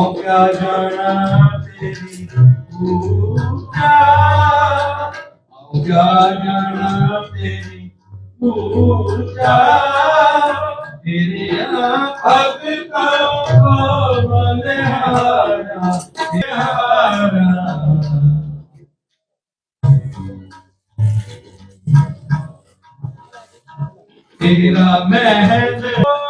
आओ क्या जाना तेरी पूजा आओ क्या जाना तेरी पूजा तेरे भक्तों को बलिहारा बलिहारा तेरा महल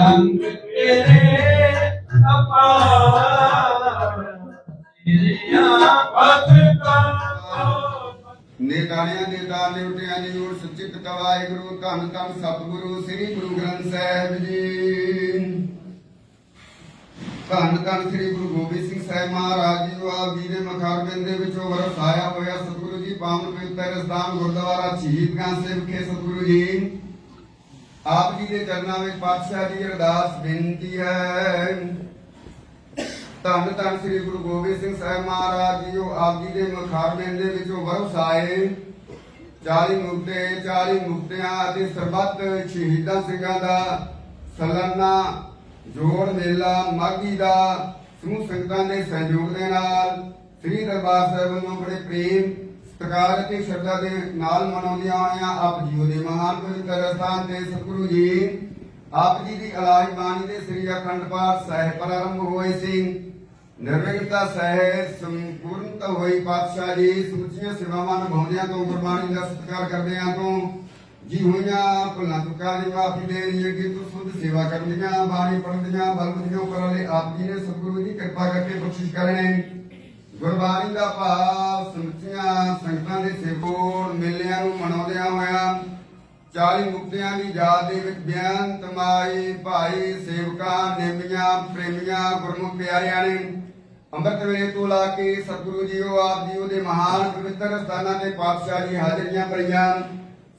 ਰੰਗ ਤੇਰੇ ਅਪਾਰ ਤੇਰੀਆਂ ਪਤਕਾਂ ਨੇ ਦਾਣਿਆਂ ਦੇ ਦਾਨ ਨੇ ਉਟਿਆਂ ਨੇ ਉੜ ਸੁਚਿਤ ਕਵਾਏ ਗੁਰੂ, ਧੰਨ ਧੰਨ ਸਤਿਗੁਰੂ, ਸ੍ਰੀ ਗੁਰੂ ਗ੍ਰੰਥ ਸਾਹਿਬ ਜੀ। ਧੰਨ ਧੰਨ ਸ੍ਰੀ ਗੁਰੂ ਗੋਬਿੰਦ ਸਿੰਘ ਸਾਹਿਬ ਮਹਾਰਾਜ ਜੀ ਵਾ ਵੀਰੇ ਮਖਾਰਬਿੰਦ ਦੇ ਵਿੱਚੋਂ ਵਰਸਾਇਆ ਹੋਇਆ ਸਤਿਗੁਰੂ ਜੀ, ਪਾਵਨ ਪਵਿੱਤਰ ਸਥਾਨ ਗੁਰਦੁਆਰਾ ਸ਼ਹੀਦ ਗਾਂ ਸੇ ਵਿਖੇ ਸਤਿਗੁਰੂ ਜੀ। ਆਪ ਜੀ ਦੇ ਚਰਨਾਂ ਵਿੱਚ ਪਾਤਸ਼ਾਹ ਦੀ ਅਰਦਾਸ ਬੇਨਤੀ ਹੈ। ਧੰਨ ਧੰਨ ਸ੍ਰੀ ਗੁਰੂ ਗੋਬਿੰਦ ਸਿੰਘ ਸਾਹਿਬ ਮਹਾਰਾਜ ਜੀਓ, ਆਪ ਜੀ ਦੇ ਮੁਖਾਰਮਿਆਂ ਦੇ ਵਿੱਚੋਂ ਵਰਸ ਆਏ 40 ਮੁਕਤੇ 40 ਮੁਕਤਿਆਂ ਅਤੇ ਸਰਬੱਤ ਸ਼ਹੀਦਾਂ ਸਿੰਘਾਂ ਦਾ ਸਲਾਨਾ, ਜੋੜ ਮੇਲਾ ਮਾਗੀ ਦਾ, ਸਮੂਹ ਸੰਗਤਾਂ ਦੇ ਸਹਿਯੋਗ ਦੇ ਨਾਲ ਸ੍ਰੀ ਦਰਬਾਰ ਸਾਹਿਬ ਵੱਲੋਂ ਬੜੇ ਪ੍ਰੇਮ ਸਤਿਕਾਰ ਅਤੇ ਸ਼ਰਧਾ ਦੇ ਨਾਲ ਮਨਾਉਂਦੀਆਂ ਹੋਈਆਂ ਆਪ ਜੀਓ ਦੇ ਮਹਾਨ ਪਵਿੱਤਰ ਸਥਾਨ ਤੇ ਸਤਿਗੁਰੂ ਜੀ। ਆਪ ਜੀ ਦੀ ਅਲਾਈ ਬਾਣੀ ਦੇ ਸ੍ਰੀ ਅਖੰਡ ਪਾਠ ਸਾਹਿਬ ਪ੍ਰਾਰੰਭ ਹੋਏ ਸੀ। ਨਿਰਵਿਘਨਤਾ ਸਹਿ ਸੰਪੂਰਨਤਾ ਹੋਈ ਪਾਤਸ਼ਾਹ ਜੀ ਸੁਚੀਆਂ ਸੇਵਾਵਾਂ ਨਿਭਾਉਂਦਿਆਂ ਤੋਂ, ਗੁਰਬਾਣੀ ਦਾ ਸਤਿਕਾਰ ਕਰਦਿਆਂ ਤੋਂ, ਜੀ ਹੋਈਆਂ ਭੁੱਲਾਂ ਚੁੱਕਾਂ ਦੀ ਮਾਫੀ ਦੇ ਲਈ ਅੱਗੇ ਤੋਂ ਸੁਧ ਸੇਵਾ ਕਰਦੀਆਂ ਬਾਣੀ ਪੜ੍ਹਦੀਆਂ ਬਲਬਦੀਆਂ ਉੱਪਰ ਵਾਲੇ ਆਪ ਜੀ ਨੇ ਸਤਿਗੁਰੂ ਦੀ ਕਿਰਪਾ ਕਰਕੇ ਬਖਸ਼ਿਸ਼ ਕਰਨੇ। ਗੁਰਬਾਣੀ ਦਾ ਭਾਵ ਸਮੁੱਚੀਆਂ ਸੰਗਤਾਂ ਦੇ ਸੇਵੋਰ ਮੇਲਿਆਂ ਨੂੰ ਮਨਾਉਂਦਿਆਂ ਹੋਇਆਂ 40 ਮੁਕਤਿਆਂ ਦੀ ਯਾਦ ਦੇ ਵਿੱਚ ਬਿਆਨ ਤਮਾਈ ਭਾਈ ਸੇਵਕਾਂ, ਨੇਮੀਆਂ, ਪ੍ਰੇਮੀਆਂ, ਗੁਰਮੁਖ ਪਿਆਰਿਆਂ ਨੇ ਅੰਮ੍ਰਿਤ ਵੇਲੇ ਤੋਂ ਲਾ ਕੇ ਸਤਿਗੁਰੂ ਜੀਓ, ਆਪ ਜੀਓ ਦੇ ਮਹਾਨ ਪਵਿੱਤਰ ਸਥਾਨਾਂ ਤੇ ਪਾਤਸ਼ਾਹ ਜੀ ਹਾਜ਼ਰੀਆਂ ਭਰੀਆਂ।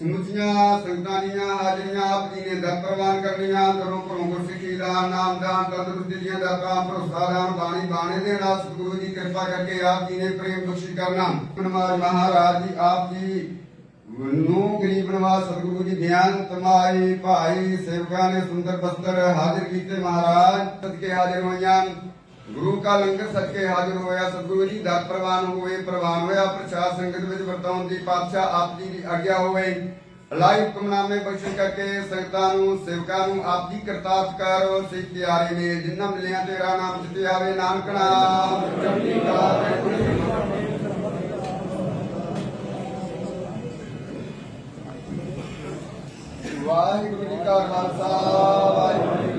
ਸਮੁੱਚੀਆਂ ਸੰਗਤਾਂ ਦੀਆਂ ਹਾਜ਼ਰੀਆਂ ਆਪ ਜੀ ਨੇ ਦਰ ਪ੍ਰਵਾਨ ਕਰਨੀਆਂ ਕਰੋ ਕਰੋ ਗੁਰਸਿੱਖੀ ਦਾ ਨਾਮ ਦਾ ਤੰਦਰੁਸਤੀ ਦੀਆਂ ਦਾਤਾਂ, ਭਰੋਸਾ ਦਾ ਬਾਣੀ ਬਾਣੇ ਦੇ ਨਾਲ ਸਤਿਗੁਰੂ ਦੀ ਕਿਰਪਾ ਕਰਕੇ ਆਪ ਜੀ ਨੇ ਪ੍ਰੇਮ ਬਖਸ਼ਿਸ਼ ਕਰਨਾ। ਹਨੂਮਾਨ ਮਹਾਰਾਜ ਜੀ, ਆਪ ਜੀ ਨੂੰ ਗਰੀਬ ਨਵਾਜ਼ ਸਤਿਗੁਰੂ ਜੀ ਗਿਆਨ ਤਮਾਈ ਭਾਈ ਸੇਵਕਾਂ ਨੇ ਸੁੰਦਰ ਬਸਤਰ ਹਾਜ਼ਰ ਕੀਤੇ ਮਹਾਰਾਜ। ਸਦਕੇ ਹਾਜ਼ਰ ਹੋਈਆਂ। ਗੁਰੂ ਕਾ ਲੰਗਰ ਸਦਕੇ ਹਾਜ਼ਰ ਹੋਇਆ, ਸਤਿਗੁਰੂ ਜੀ ਦਰ ਪ੍ਰਵਾਨ ਹੋਏ, ਪ੍ਰਵਾਨ ਹੋਇਆ, ਪ੍ਰਸ਼ਾਦ ਸੰਗਤ ਵਿੱਚ ਵਰਤਾਉਣ ਦੀ ਪਾਤਸ਼ਾਹ ਆਪ ਜੀ ਦੀ ਆਗਿਆ ਹੋਵੇ। ਅਲਾਈ ਹੁਕਮਨਾਮੇ ਬਖਸ਼ਿਸ਼ ਕਰਕੇ ਸੰਗਤਾਂ ਨੂੰ, ਸੇਵਕਾਂ ਨੂੰ ਆਪ ਜੀ ਕਰਤਾਰਤ ਕਰੋ ਸਿੱਖ ਪਿਆਰੇ ਨੇ ਜਿਨ੍ਹਾਂ ਮਿਲਿਆ ਤੇਰਾ ਨਾਮ ਜਿਤੇ ਆਵੇ, ਨਾਨਕ ਨਾਮ। ਚੜ੍ਹਦੀ ਕਲਾ ਤੇ ਖੁਸ਼ੀ ਵਾਹਿਗੁਰੂ ਜੀ ਕਾ ਖਾਲਸਾ, ਵਾਹਿਗੁਰੂ